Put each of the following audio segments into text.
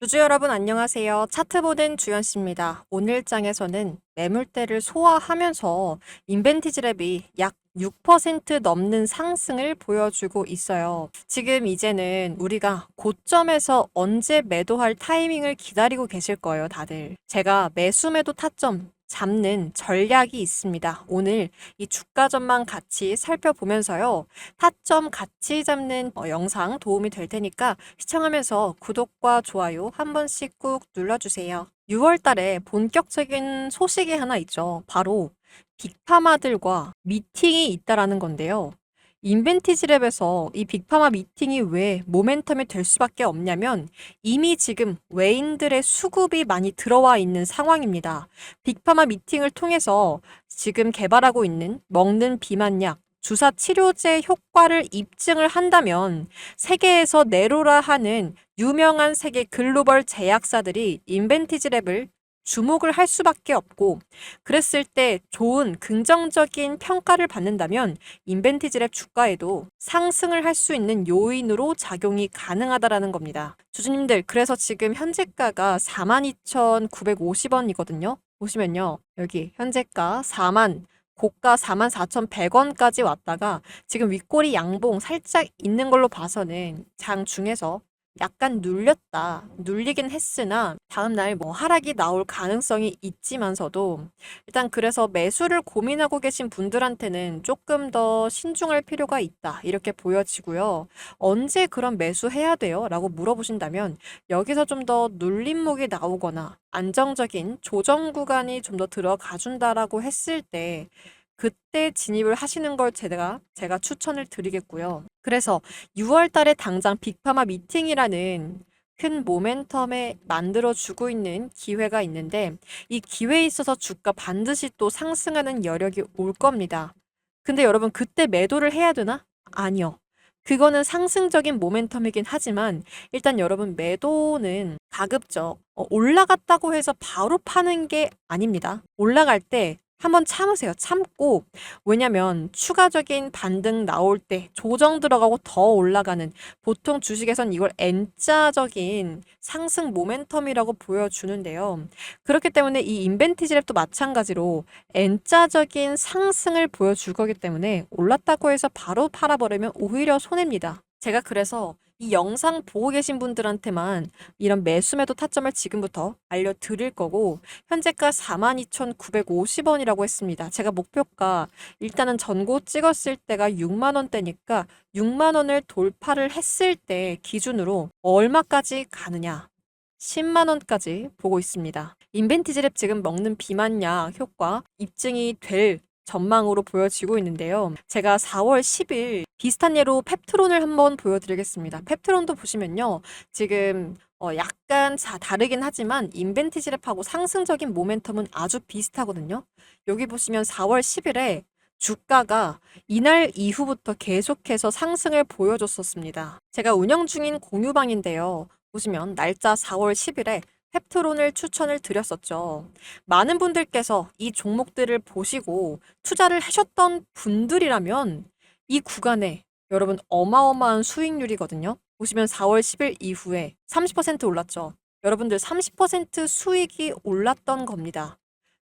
주주 여러분 안녕하세요. 차트 보는 주현 씨입니다. 오늘 장에서는 매물대를 소화하면서 인벤티지랩이 약 6% 넘는 상승을 보여주고 있어요. 지금 이제는 우리가 고점에서 언제 매도할 타이밍을 기다리고 계실 거예요, 다들. 제가 매수 매도 타점 잡는 전략이 있습니다. 오늘 이 주가 전망 같이 살펴보면서요. 타점 같이 잡는 어, 영상 도움이 될 테니까 시청하면서 구독과 좋아요 한 번씩 꾹 눌러주세요. 6월 달에 본격적인 소식이 하나 있죠. 바로 빅파마들과 미팅이 있다라는 건데요. 인벤티지랩에서 이 빅파마 미팅이 왜 모멘텀이 될 수밖에 없냐면 이미 지금 외인들의 수급이 많이 들어와 있는 상황입니다. 빅파마 미팅을 통해서 지금 개발하고 있는 먹는 비만약, 주사 치료제 효과를 입증을 한다면 세계에서 네로라 하는 유명한 세계 글로벌 제약사들이 인벤티지랩을 주목을 할 수밖에 없고 그랬을 때 좋은 긍정적인 평가를 받는다면 인벤티지랩 주가에도 상승을 할 수 있는 요인으로 작용이 가능하다라는 겁니다. 주주님들 그래서 지금 현재가가 42,950원이거든요. 보시면요. 여기 현재가 4만 고가 44,100원까지 왔다가 지금 윗꼬리 양봉 살짝 있는 걸로 봐서는 장 중에서 약간 눌렸다. 눌리긴 했으나 다음날 뭐 하락이 나올 가능성이 있지만서도 일단 그래서 매수를 고민하고 계신 분들한테는 조금 더 신중할 필요가 있다. 이렇게 보여지고요. 언제 그런 매수해야 돼요? 라고 물어보신다면 여기서 좀 더 눌림목이 나오거나 안정적인 조정 구간이 좀 더 들어가 준다라고 했을 때 그때 진입을 하시는 걸 제가 제가 추천을 드리겠고요. 그래서 6월 달에 당장 빅파마 미팅이라는 큰 모멘텀에 만들어주고 있는 기회가 있는데 이 기회에 있어서 주가 반드시 또 상승하는 여력이 올 겁니다. 근데 여러분 그때 매도를 해야 되나? 아니요. 그거는 상승적인 모멘텀이긴 하지만 일단 여러분 매도는 가급적 어, 올라갔다고 해서 바로 파는 게 아닙니다. 올라갈 때 한번 참으세요. 참고. 왜냐면 추가적인 반등 나올 때 조정 들어가고 더 올라가는 보통 주식에선 이걸 N자적인 상승 모멘텀이라고 보여주는데요. 그렇기 때문에 이 인벤티지랩도 마찬가지로 N자적인 상승을 보여줄 거기 때문에 올랐다고 해서 바로 팔아버리면 오히려 손해입니다. 제가 그래서 이 영상 보고 계신 분들한테만 이런 매수매도 타점을 지금부터 알려드릴 거고 현재가 42,950원이라고 했습니다. 제가 목표가 일단은 전고 찍었을 때가 6만 원대니까 6만 원을 돌파를 했을 때 기준으로 얼마까지 가느냐 10만 원까지 보고 있습니다. 인벤티지랩 지금 먹는 비만약 효과 입증이 될 전망으로 보여지고 있는데요. 제가 4월 10일 비슷한 예로 펩트론을 한번 보여드리겠습니다. 펩트론도 보시면요. 지금 어 약간 자 다르긴 하지만 인벤티지랩하고 상승적인 모멘텀은 아주 비슷하거든요. 여기 보시면 4월 10일에 주가가 이날 이후부터 계속해서 상승을 보여줬었습니다. 제가 운영 중인 공유방인데요. 보시면 날짜 4월 10일에 펩트론을 추천을 드렸었죠. 많은 분들께서 이 종목들을 보시고 투자를 하셨던 분들이라면 이 구간에 여러분 어마어마한 수익률이거든요. 보시면 4월 10일 이후에 30% 올랐죠. 여러분들 30% 수익이 올랐던 겁니다.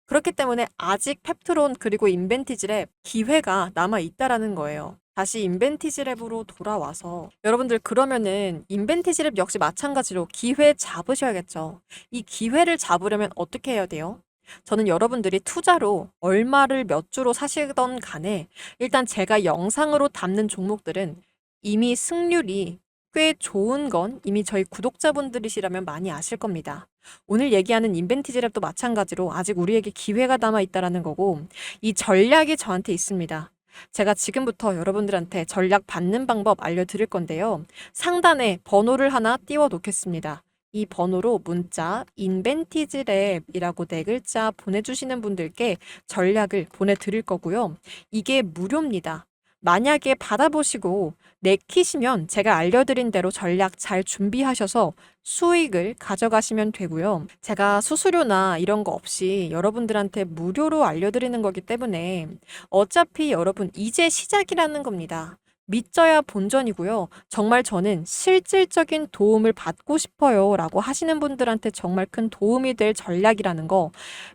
그렇기 때문에 아직 펩트론 그리고 인벤티지랩 기회가 남아 있다라는 거예요. 다시 인벤티지 랩으로 돌아와서 여러분들 그러면은 인벤티지 랩 역시 마찬가지로 기회 잡으셔야겠죠. 이 기회를 잡으려면 어떻게 해야 돼요? 저는 여러분들이 투자로 얼마를 몇 주로 사시던 간에 일단 제가 영상으로 담는 종목들은 이미 승률이 꽤 좋은 건 이미 저희 구독자분들이시라면 많이 아실 겁니다. 오늘 얘기하는 인벤티지랩도 마찬가지로 아직 우리에게 기회가 남아 있다라는 거고 이 전략이 저한테 있습니다. 제가 지금부터 여러분들한테 전략 받는 방법 알려드릴 건데요. 상단에 번호를 하나 띄워 놓겠습니다. 이 번호로 문자 인벤티지 랩이라고 네 글자 보내주시는 분들께 전략을 보내드릴 거고요. 이게 무료입니다. 만약에 받아보시고 내키시면 제가 알려드린 대로 전략 잘 준비하셔서 수익을 가져가시면 되고요. 제가 수수료나 이런 거 없이 여러분들한테 무료로 알려드리는 거기 때문에 어차피 여러분 이제 시작이라는 겁니다. 믿져야 본전이고요. 정말 저는 실질적인 도움을 받고 싶어요. 라고 하시는 분들한테 정말 큰 도움이 될 전략이라는 거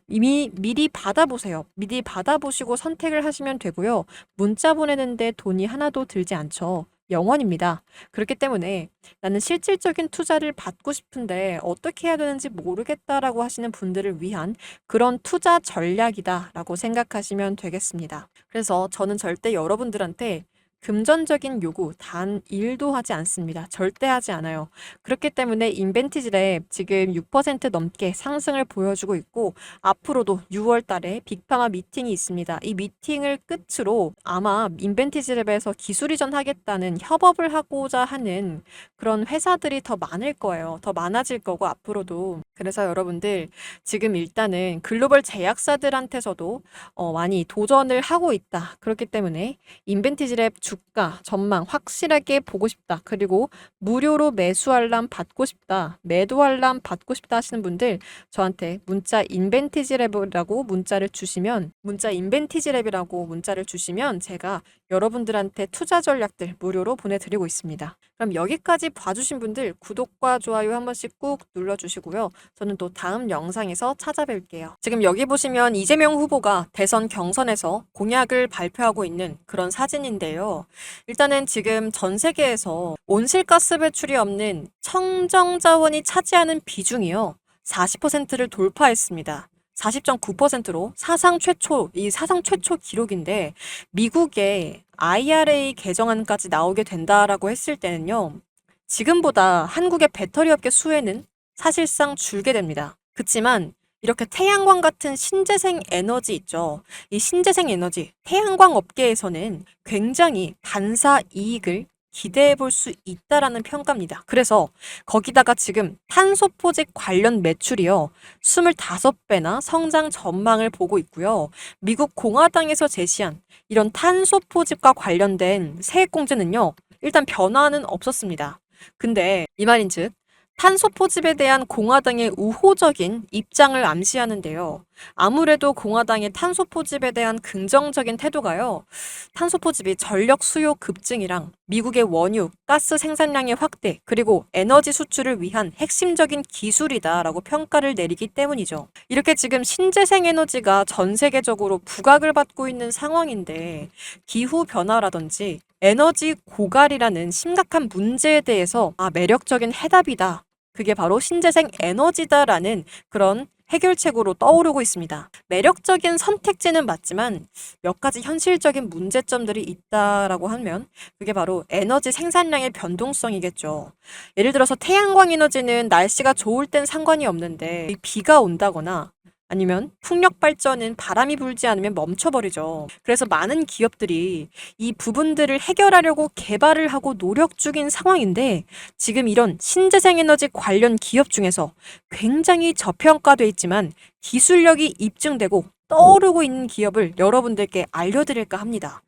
이미 미리 받아보세요. 미리 받아보시고 선택을 하시면 되고요. 문자 보내는데 돈이 하나도 들지 않죠. 영원입니다. 그렇기 때문에 나는 실질적인 투자를 받고 싶은데 어떻게 해야 되는지 모르겠다라고 하시는 분들을 위한 그런 투자 전략이다라고 생각하시면 되겠습니다. 그래서 저는 절대 여러분들한테 금전적인 요구 단 1도 하지 않습니다. 절대 하지 않아요. 그렇기 때문에 인벤티지랩 지금 6% 넘게 상승을 보여주고 있고 앞으로도 6월 달에 빅파마 미팅이 있습니다. 이 미팅을 끝으로 아마 인벤티지랩에서 기술 이전하겠다는 협업을 하고자 하는 그런 회사들이 더 많을 거예요. 더 많아질 거고 앞으로도. 그래서 여러분들 지금 일단은 글로벌 제약사들한테서도 어, 많이 도전을 하고 있다. 그렇기 때문에 인벤티지랩 주가 전망 확실하게 보고 싶다. 그리고 무료로 매수 알람 받고 싶다. 매도 알람 받고 싶다 하시는 분들 저한테 문자 인벤티지 랩이라고 문자를 주시면 문자 인벤티지 랩이라고 문자를 주시면 제가 여러분들한테 투자 전략들 무료로 보내드리고 있습니다. 그럼 여기까지 봐주신 분들 구독과 좋아요 한 번씩 꾹 눌러주시고요. 저는 또 다음 영상에서 찾아뵐게요. 지금 여기 보시면 이재명 후보가 대선 경선에서 공약을 발표하고 있는 그런 사진인데요. 일단은 지금 전 세계에서 온실가스 배출이 없는 청정자원이 차지하는 비중이요. 40%를 돌파했습니다. 40.9%로 사상 최초, 이 사상 최초 기록인데 미국의 IRA 개정안까지 나오게 된다라고 했을 때는요. 지금보다 한국의 배터리 업계 수혜는 사실상 줄게 됩니다. 그치만 이렇게 태양광 같은 신재생 에너지 있죠. 이 신재생 에너지, 태양광 업계에서는 굉장히 반사 이익을 기대해 볼 수 있다라는 평가입니다. 그래서 거기다가 지금 탄소 포집 관련 매출이요. 25배나 성장 전망을 보고 있고요. 미국 공화당에서 제시한 이런 탄소 포집과 관련된 세액 공제는요. 일단 변화는 없었습니다. 근데 이 말인즉 탄소 포집에 대한 공화당의 우호적인 입장을 암시하는데요. 아무래도 공화당의 탄소 포집에 대한 긍정적인 태도가요. 탄소 포집이 전력 수요 급증이랑 미국의 원유, 가스 생산량의 확대, 그리고 에너지 수출을 위한 핵심적인 기술이다라고 평가를 내리기 때문이죠. 이렇게 지금 신재생 에너지가 전 세계적으로 부각을 받고 있는 상황인데 기후 변화라든지 에너지 고갈이라는 심각한 문제에 대해서 아, 매력적인 해답이다. 그게 바로 신재생 에너지다라는 그런 해결책으로 떠오르고 있습니다. 매력적인 선택지는 맞지만 몇 가지 현실적인 문제점들이 있다라고 하면 그게 바로 에너지 생산량의 변동성이겠죠. 예를 들어서 태양광 에너지는 날씨가 좋을 땐 상관이 없는데 비가 온다거나 아니면 풍력 발전은 바람이 불지 않으면 멈춰버리죠. 그래서 많은 기업들이 이 부분들을 해결하려고 개발을 하고 노력 중인 상황인데 지금 이런 신재생 에너지 관련 기업 중에서 굉장히 저평가돼 있지만 기술력이 입증되고 떠오르고 있는 기업을 여러분들께 알려드릴까 합니다.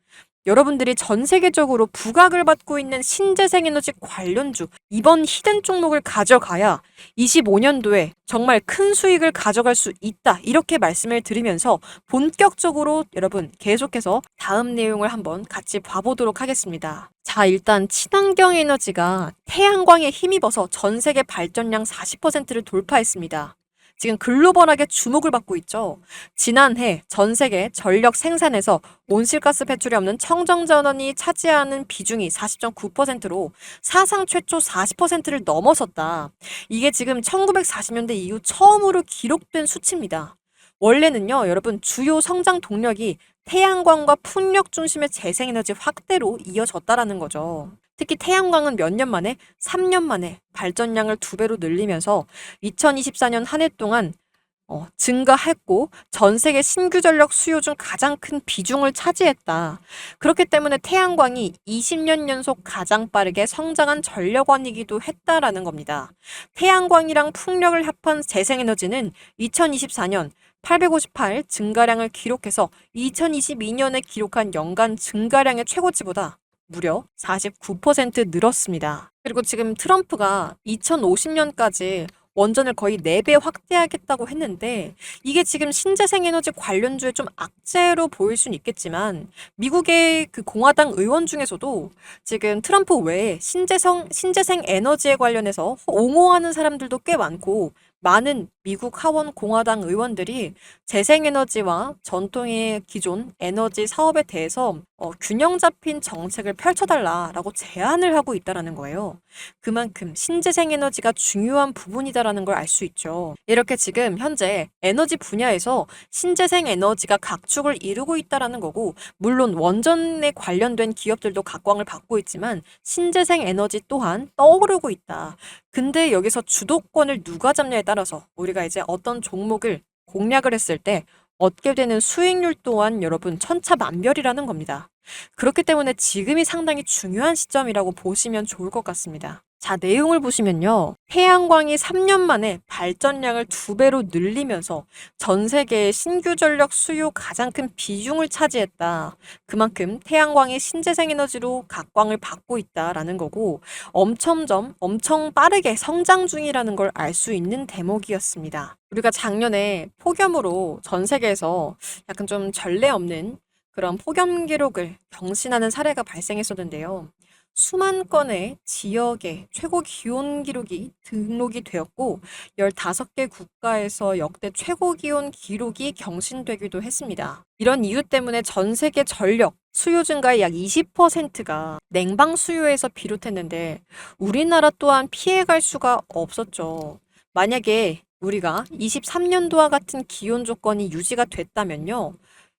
여러분들이 전 세계적으로 부각을 받고 있는 신재생 에너지 관련주 이번 히든 종목을 가져가야 25년도에 정말 큰 수익을 가져갈 수 있다. 이렇게 말씀을 드리면서 본격적으로 여러분 계속해서 다음 내용을 한번 같이 봐보도록 하겠습니다. 자, 일단 친환경 에너지가 태양광에 힘입어서 전 세계 발전량 40%를 돌파했습니다. 지금 글로벌하게 주목을 받고 있죠. 지난해 전 세계 전력 생산에서 온실가스 배출이 없는 청정전원이 차지하는 비중이 40.9%로 사상 최초 40%를 넘어섰다. 이게 지금 1940년대 이후 처음으로 기록된 수치입니다. 원래는요, 여러분, 주요 성장 동력이 태양광과 풍력 중심의 재생에너지 확대로 이어졌다라는 거죠. 특히 태양광은 몇 년 만에 3년 만에 발전량을 두 배로 늘리면서 2024년 한 해 동안 어, 증가했고 전 세계 신규 전력 수요 중 가장 큰 비중을 차지했다. 그렇기 때문에 태양광이 20년 연속 가장 빠르게 성장한 전력원이기도 했다라는 겁니다. 태양광이랑 풍력을 합한 재생에너지는 2024년 858 증가량을 기록해서 2022년에 기록한 연간 증가량의 최고치보다 무려 49% 늘었습니다. 그리고 지금 트럼프가 2050년까지 원전을 거의 4배 확대하겠다고 했는데 이게 지금 신재생 에너지 관련주에 좀 악재로 보일 수는 있겠지만 미국의 그 공화당 의원 중에서도 지금 트럼프 외에 신재생, 신재생 에너지에 관련해서 옹호하는 사람들도 꽤 많고 많은 미국 하원 공화당 의원들이 재생에너지와 전통의 기존 에너지 사업에 대해서 어, 균형 잡힌 정책을 펼쳐달라라고 제안을 하고 있다라는 거예요. 그만큼 신재생 에너지가 중요한 부분이다라는 걸 알 수 있죠. 이렇게 지금 현재 에너지 분야에서 신재생 에너지가 각축을 이루고 있다라는 거고, 물론 원전에 관련된 기업들도 각광을 받고 있지만 신재생 에너지 또한 떠오르고 있다. 근데 여기서 주도권을 누가 잡냐에 따라서 우리가 이제 어떤 종목을 공략을 했을 때 얻게 되는 수익률 또한 여러분 천차만별이라는 겁니다. 그렇기 때문에 지금이 상당히 중요한 시점이라고 보시면 좋을 것 같습니다. 자, 내용을 보시면요. 태양광이 3년 만에 발전량을 두 배로 늘리면서 전 세계의 신규 전력 수요 가장 큰 비중을 차지했다. 그만큼 태양광이 신재생 에너지로 각광을 받고 있다라는 거고 엄청점 엄청 빠르게 성장 중이라는 걸 알 수 있는 대목이었습니다. 우리가 작년에 폭염으로 전 세계에서 약간 좀 전례 없는 그런 폭염 기록을 경신하는 사례가 발생했었는데요. 수만 건의 지역의 최고 기온 기록이 등록이 되었고 15개 국가에서 역대 최고 기온 기록이 경신되기도 했습니다. 이런 이유 때문에 전 세계 전력 수요 증가의 약 20%가 냉방 수요에서 비롯했는데 우리나라 또한 피해갈 수가 없었죠. 만약에 우리가 23년도와 같은 기온 조건이 유지가 됐다면요.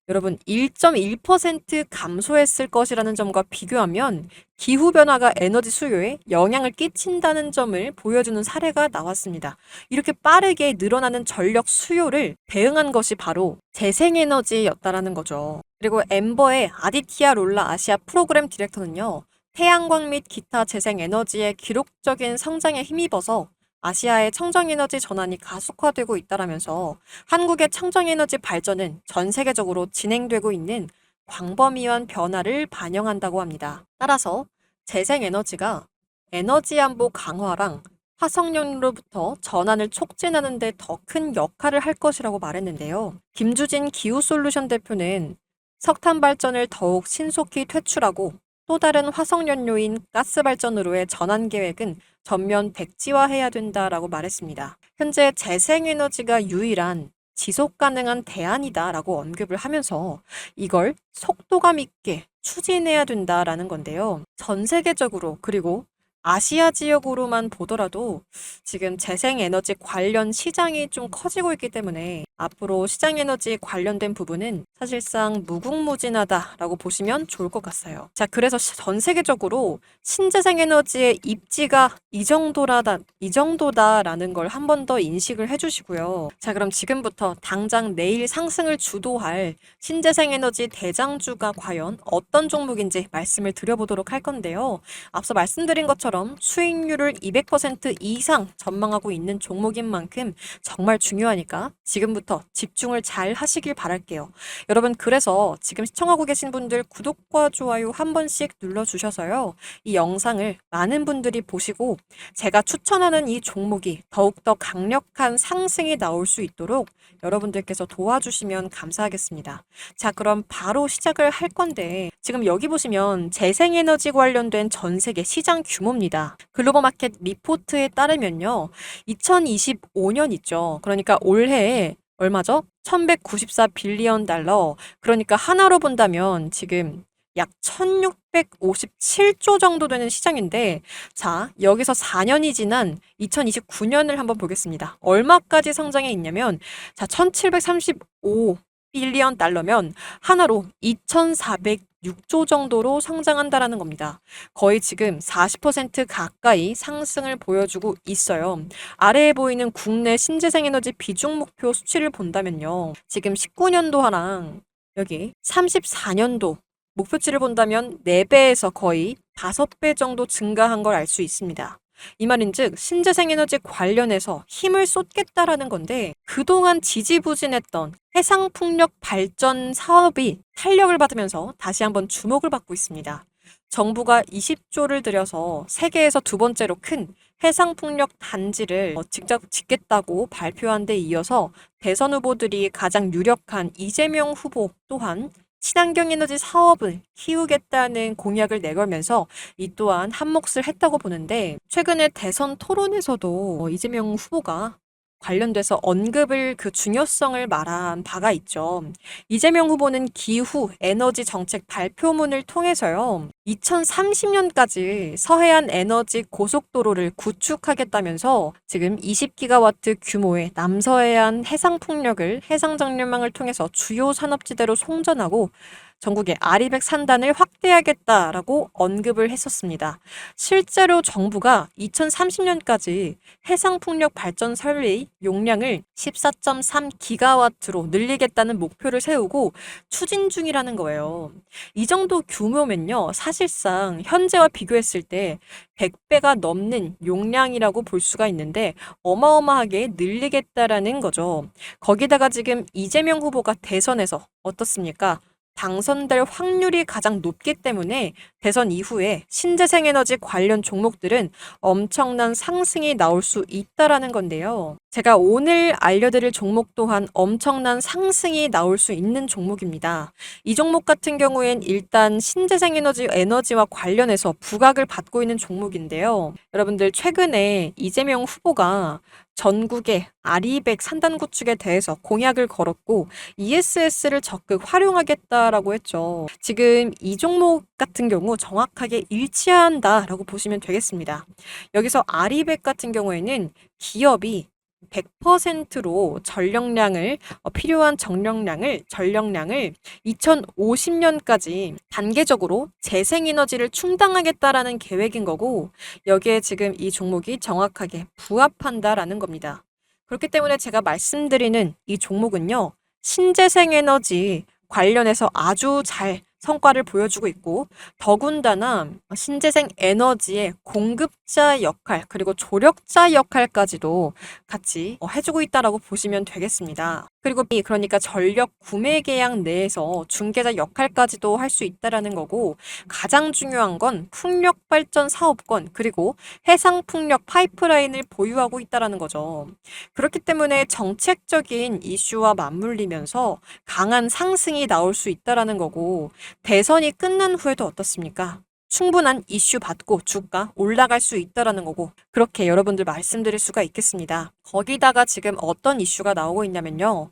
여러분 1.1% 감소했을 것이라는 점과 비교하면 기후변화가 에너지 수요에 영향을 끼친다는 점을 보여주는 사례가 나왔습니다. 이렇게 빠르게 늘어나는 전력 수요를 대응한 것이 바로 재생에너지였다라는 거죠. 그리고 엠버의 아디티아 롤라 아시아 프로그램 디렉터는요. 태양광 및 기타 재생에너지의 기록적인 성장에 힘입어서 아시아의 청정에너지 전환이 가속화되고 있다라면서 한국의 청정에너지 발전은 전 세계적으로 진행되고 있는 광범위한 변화를 반영한다고 합니다. 따라서 재생에너지가 에너지 안보 강화랑 화석연료로부터 전환을 촉진하는 데 더 큰 역할을 할 것이라고 말했는데요. 김주진 기후솔루션 대표는 석탄 발전을 더욱 신속히 퇴출하고 또 다른 화석연료인 가스 발전으로의 전환 계획은 전면 백지화해야 된다라고 말했습니다. 현재 재생에너지가 유일한 지속 가능한 대안이다라고 언급을 하면서 이걸 속도감 있게 추진해야 된다라는 건데요. 전 세계적으로 그리고 아시아 지역으로만 보더라도 지금 재생에너지 관련 시장이 좀 커지고 있기 때문에 앞으로 시장 에너지 관련된 부분은 사실상 무궁무진하다라고 보시면 좋을 것 같아요. 자, 그래서 전 세계적으로 신재생 에너지의 입지가 이 정도라다, 이 정도다라는 걸 한 번 더 인식을 해주시고요. 자, 그럼 지금부터 당장 내일 상승을 주도할 신재생 에너지 대장주가 과연 어떤 종목인지 말씀을 드려보도록 할 건데요. 앞서 말씀드린 것처럼 수익률을 200% 이상 전망하고 있는 종목인 만큼 정말 중요하니까 지금부터 집중을 잘 하시길 바랄게요. 여러분, 그래서 지금 시청하고 계신 분들 구독과 좋아요 한 번씩 눌러주셔서요. 이 영상을 많은 분들이 보시고 제가 추천하는 이 종목이 더욱더 강력한 상승이 나올 수 있도록 여러분들께서 도와주시면 감사하겠습니다. 자, 그럼 바로 시작을 할 건데 지금 여기 보시면 재생에너지 관련된 전 세계 시장 규모입니다. 글로벌 마켓 리포트에 따르면요. 2025년 있죠. 그러니까 올해에 얼마죠? 1194 빌리언 달러. 그러니까 하나로 본다면 지금 약 1657조 정도 되는 시장인데, 자, 여기서 4년이 지난 2029년을 한번 보겠습니다. 얼마까지 성장해 있냐면, 자, 1735 빌리언 달러면 하나로 2406조 정도로 성장한다라는 겁니다. 거의 지금 40% 가까이 상승을 보여주고 있어요. 아래에 보이는 국내 신재생 에너지 비중 목표 수치를 본다면요. 지금 19년도랑 여기 34년도 목표치를 본다면 4배에서 거의 5배 정도 증가한 걸 알 수 있습니다. 이 말인즉 신재생 에너지 관련해서 힘을 쏟겠다라는 건데 그동안 지지부진했던 해상 풍력 발전 사업이 탄력을 받으면서 다시 한번 주목을 받고 있습니다. 정부가 20조를 들여서 세계에서 두 번째로 큰 해상 풍력 단지를 어, 직접 짓겠다고 발표한 데 이어서 대선 후보들이 가장 유력한 이재명 후보 또한 친환경 에너지 사업을 키우겠다는 공약을 내걸면서 이 또한 한몫을 했다고 보는데 최근에 대선 토론에서도 어, 이재명 후보가 관련돼서 언급을 그 중요성을 말한 바가 있죠. 이재명 후보는 기후 에너지 정책 발표문을 통해서요. 2030년까지 서해안 에너지 고속도로를 구축하겠다면서 지금 20기가와트 규모의 남서해안 해상 풍력을 해상 정력망을 통해서 주요 산업지대로 송전하고 전국의 아리백 산단을 확대하겠다라고 언급을 했었습니다. 실제로 정부가 2030년까지 해상풍력 발전 설비 용량을 14.3기가와트로 늘리겠다는 목표를 세우고 추진 중이라는 거예요. 이 정도 규모면요, 사실상 현재와 비교했을 때 100배가 넘는 용량이라고 볼 수가 있는데 어마어마하게 늘리겠다라는 거죠. 거기다가 지금 이재명 후보가 대선에서 어떻습니까? 당선될 확률이 가장 높기 때문에 대선 이후에 신재생 에너지 관련 종목들은 엄청난 상승이 나올 수 있다라는 건데요. 제가 오늘 알려드릴 종목 또한 엄청난 상승이 나올 수 있는 종목입니다. 이 종목 같은 경우엔 일단 신재생 에너지 에너지와 관련해서 부각을 받고 있는 종목인데요. 여러분들 최근에 이재명 후보가 전국의 아리백 산단 구축에 대해서 공약을 걸었고 ESS를 적극 활용하겠다라고 했죠. 지금 이 종목 같은 경우 정확하게 일치한다라고 보시면 되겠습니다. 여기서 아리백 같은 경우에는 기업이 100%로 전력량을 어, 필요한 정력량을 전력량을 2050년까지 단계적으로 재생에너지를 충당하겠다라는 계획인 거고 여기에 지금 이 종목이 정확하게 부합한다라는 겁니다. 그렇기 때문에 제가 말씀드리는 이 종목은요. 신재생에너지 관련해서 아주 잘 성과를 보여주고 있고 더군다나 신재생 에너지의 공급자 역할 그리고 조력자 역할까지도 같이 어, 해주고 있다라고 보시면 되겠습니다. 그리고 이 그러니까 전력 구매 계약 내에서 중개자 역할까지도 할 수 있다라는 거고 가장 중요한 건 풍력 발전 사업권 그리고 해상 풍력 파이프라인을 보유하고 있다라는 거죠. 그렇기 때문에 정책적인 이슈와 맞물리면서 강한 상승이 나올 수 있다라는 거고 대선이 끝난 후에도 어떻습니까? 충분한 이슈 받고 주가 올라갈 수 있다라는 거고 그렇게 여러분들 말씀드릴 수가 있겠습니다. 거기다가 지금 어떤 이슈가 나오고 있냐면요.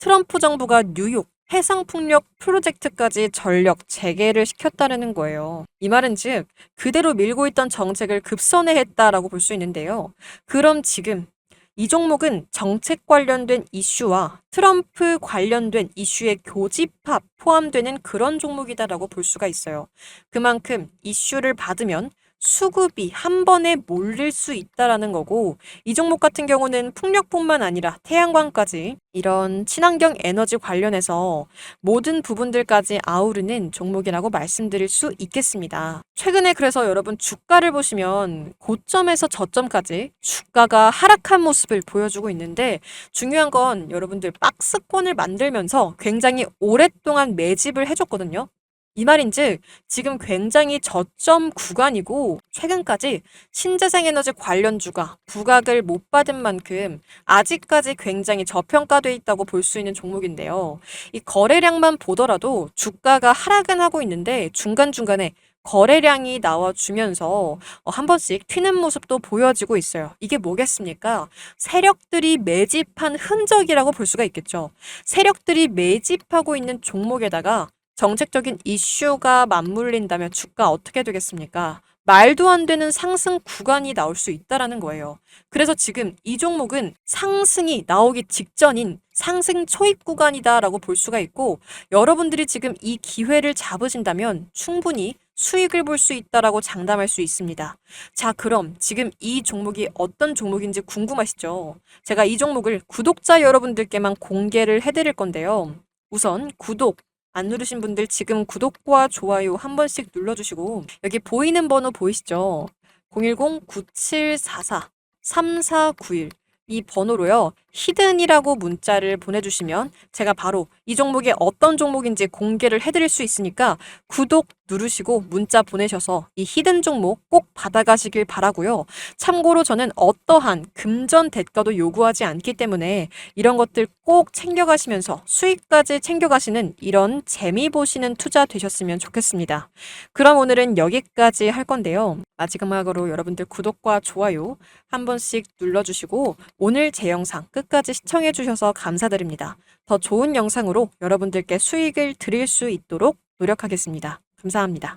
트럼프 정부가 뉴욕 해상풍력 프로젝트까지 전력 재개를 시켰다는 거예요. 이 말은 즉 그대로 밀고 있던 정책을 급선회했다라고 볼 수 있는데요. 그럼 지금 이 종목은 정책 관련된 이슈와 트럼프 관련된 이슈의 교집합 포함되는 그런 종목이다라고 볼 수가 있어요. 그만큼 이슈를 받으면 수급이 한 번에 몰릴 수 있다라는 거고 이 종목 같은 경우는 풍력뿐만 아니라 태양광까지 이런 친환경 에너지 관련해서 모든 부분들까지 아우르는 종목이라고 말씀드릴 수 있겠습니다. 최근에 그래서 여러분 주가를 보시면 고점에서 저점까지 주가가 하락한 모습을 보여주고 있는데 중요한 건 여러분들 박스권을 만들면서 굉장히 오랫동안 매집을 해줬거든요. 이 말인즉 지금 굉장히 저점 구간이고 최근까지 신재생 에너지 관련주가 부각을 못 받은 만큼 아직까지 굉장히 저평가돼 있다고 볼 수 있는 종목인데요. 이 거래량만 보더라도 주가가 하락은 하고 있는데 중간중간에 거래량이 나와주면서 어, 한 번씩 튀는 모습도 보여지고 있어요. 이게 뭐겠습니까? 세력들이 매집한 흔적이라고 볼 수가 있겠죠. 세력들이 매집하고 있는 종목에다가 정책적인 이슈가 맞물린다면 주가 어떻게 되겠습니까? 말도 안 되는 상승 구간이 나올 수 있다라는 거예요. 그래서 지금 이 종목은 상승이 나오기 직전인 상승 초입 구간이다라고 볼 수가 있고 여러분들이 지금 이 기회를 잡으신다면 충분히 수익을 볼 수 있다라고 장담할 수 있습니다. 자, 그럼 지금 이 종목이 어떤 종목인지 궁금하시죠? 제가 이 종목을 구독자 여러분들께만 공개를 해드릴 건데요. 우선 구독, 안 누르신 분들 지금 구독과 좋아요 한 번씩 눌러주시고 여기 보이는 번호 보이시죠? 010-9744-3491 이 번호로요. 히든이라고 문자를 보내주시면 제가 바로 이 종목이 어떤 종목인지 공개를 해드릴 수 있으니까 구독 누르시고 문자 보내셔서 이 히든 종목 꼭 받아가시길 바라고요. 참고로 저는 어떠한 금전 대가도 요구하지 않기 때문에 이런 것들 꼭 챙겨가시면서 수익까지 챙겨가시는 이런 재미 보시는 투자 되셨으면 좋겠습니다. 그럼 오늘은 여기까지 할 건데요. 마지막으로 여러분들 구독과 좋아요 한 번씩 눌러주시고 오늘 제 영상 끝까지 시청해주셔서 감사드립니다. 더 좋은 영상으로 여러분들께 수익을 드릴 수 있도록 노력하겠습니다. 감사합니다.